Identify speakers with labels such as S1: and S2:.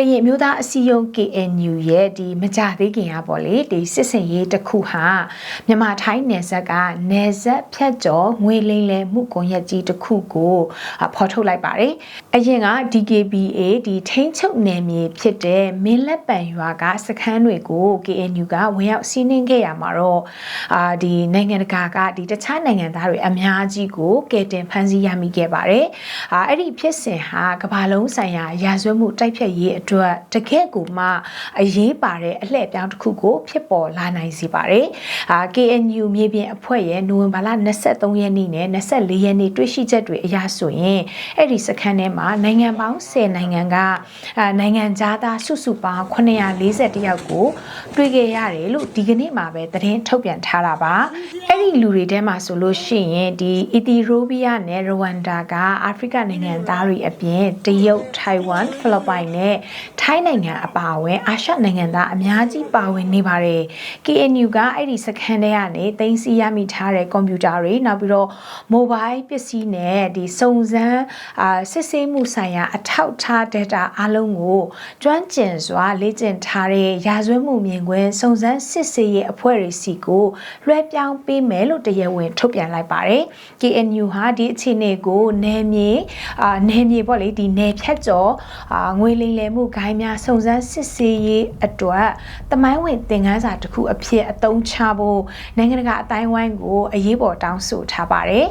S1: ကရင်မျိုးသားအစည်းအရုံး KNU ရဲ့ဒီမကြသေးခင်ကပေါ့လေဒီစစ်စင်ရေးတစ်ခုဟာမြန်မာထိုင်းနယ်စပ်ကနယ်စပ်ဖြတ်ကျော်ငွေလိမ်လည်မှုကွန်ရက်ကြီးတစ်ခုကိုအဖော်ထုတ်လိုက်ပါတယ်။အရင်က DKBA ဒီထိန်းချုပ်နယ်မြေဖြစ်တဲ့မင်းလက်ပံရွာကစခန်းတွေကို KNU ကဝင်ရောက်စီးနင်းခဲ့ရမှာတော့အာဒီနိုင်ငံတကာကဒီတခြားနိုင်ငံသားတွေအများကြီးကိုကယ်တင်ဖမ်းဆီးရမိခဲ့ပါတယ်။အာအဲ့ဒီဖြစ်စဉ်ဟာကမ္ဘာလုံးဆိုင်ရာရာဇဝတ်မှုတိုက်ဖျက်ရေးအတွက်တကယ့်ကိုမှအရေးပါတဲ့အလှည့်အပြောင်းတစ်ခုကိုဖြစ်ပေါ်လာနိုင်စေပါတယ်။အာ KNU မြေပြင်အဖွဲ့ရဲ့နိုဝင်ဘာလ23ရက်နေ့နဲ့24ရက်နေ့တွေ့ရှိချက်တွေအရဆိုရင်အဲ့ဒီစခန်းထဲမှာနိုင်ငံပေါင်း10နိုင်ငံကအာနိုင်ငံသားစုစုပေါင်း940ယောက်ကိုတွေ့ခဲ့ရတယ်လို့ဒီကနေ့မှာပဲသတင်းထုတ်ပြန်ထားတာပါ။အဲ့ဒီလူတွေထဲမှာဆိုလို့ရှိရင်ဒီအီသီယိုးပီးယားနဲ့ရဝမ်ဒါကအာဖရိကနိုင်ငံသားတွေအပြင်တရုတ်၊ထိုင်ဝမ်၊ဖိလစ်ပိုင်နဲ့ထိုင်းနိုင်ငံအပါအဝင်အာရှနိုင်ငံသားအများကြီးပါဝင်နေပါတယ်။ KNU ကအဲ့ဒီစခန်းထဲကနေတင်စီရမိထားတဲ့ကွန်ပျူတာတွေနောက်ပြီးတော့ mobile ပစ္စည်းနဲ့ဒီစုံစမ်းအာစစ်ဆေးမှုဆိုင်ရာအထောက်အထား data အလုံးကိုကျွမ်းကျင်စွာလေ့ကျင့်ထားတဲ့ရာဇဝတ်မှုမြင်ကွင်းစုံစမ်းစစ်ဆေးရေးအဖွဲ့တွေစီကိုလွှဲပြောင်းပေးမယ်လို့တရားဝင်ထုတ်ပြန်လိုက်ပါတယ်။ KNU ဟာဒီအခြေအနေကိုနယ်မြေအာနယ်မြေပေါ့လေဒီနယ်ဖြတ်ကျော်အာငွေလိမ်လည်မှုဂိုင်းများစုံစမ်းစစ်ဆေးရေးအတွက်တမိုင်းဝင်သင်ခန်းစာတစ်ခုအဖြစ်အသုံးချဖို့နိုင်ငံတကာအတိုင်းဝိုင်းကိုအရေးပေါ်တောင်းဆိုထားပါတယ်